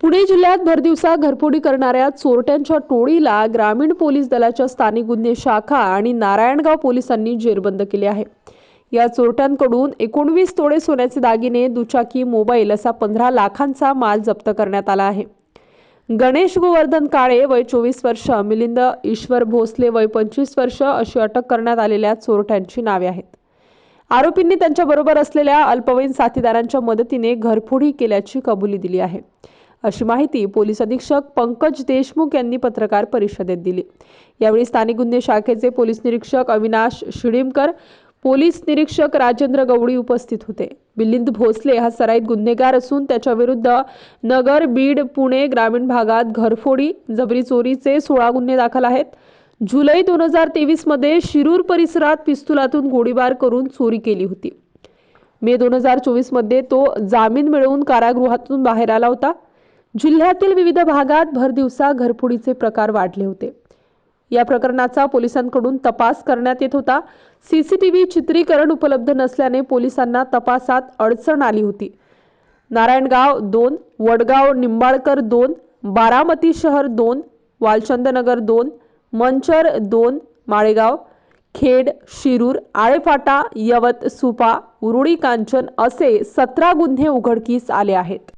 पुणे जिल्ह्यात भरदिवसा घरफोडी करणाऱ्या चोरट्यांच्या टोळीला ग्रामीण पोलीस दलाच्या स्थानिक गुन्हे शाखा आणि नारायणगाव पोलिसांनी जेरबंद केले आहे. या चोरट्यांकडून एकोणवीस तोळे सोन्याचे दागिने दुचाकी मोबाईल असा पंधरा लाखांचा माल जप्त करण्यात आला आहे. गणेश गोवर्धन काळे वय चोवीस वर्ष मिलिंद ईश्वर भोसले वय पंचवीस वर्ष अशी अटक करण्यात आलेल्या चोरट्यांची नावे आहेत. आरोपींनी त्यांच्याबरोबर असलेल्या अल्पवयीन साथीदारांच्या मदतीने घरफोडी केल्याची कबुली दिली आहे. अशी माहिती पोलीस अधीक्षक पंकज देशमुख यांनी पत्रकार परिषदेत दिली. यावेळी स्थानिक गुन्हे शाखेचे पोलीस निरीक्षक अविनाश शिडीमकर पोलीस निरीक्षक राजेंद्र गवळी उपस्थित होते. मिलिंद भोसले हा सराईत गुन्हेगार असून त्याच्याविरुद्ध नगर बीड पुणे ग्रामीण भागात घरफोडी जबरी चोरीचे सोळा गुन्हे दाखल आहेत. जुलै दोन हजार तेवीसमध्ये शिरूर परिसरात पिस्तुलातून गोळीबार करून चोरी केली होती. मे दोन हजार चोवीसमध्ये तो जामीन मिळवून कारागृहातून बाहेर आला होता. जिल्ह्यातील विविध भागात भरदिवसा घरफोडीचे प्रकार वाढले होते. या प्रकरणाचा पोलिसांकडून तपास करण्यात येत होता. सीसीटीव्ही चित्रीकरण उपलब्ध नसल्याने पोलिसांना तपासात अडचण आली होती. नारायणगाव दोन वडगाव निंबाळकर दोन बारामती शहर दोन वालचंदनगर दोन मंचर दोन माळेगाव खेड शिरूर आळेफाटा यवत सुपा उरुळी कांचन असे सतरा गुन्हे उघडकीस आले आहेत.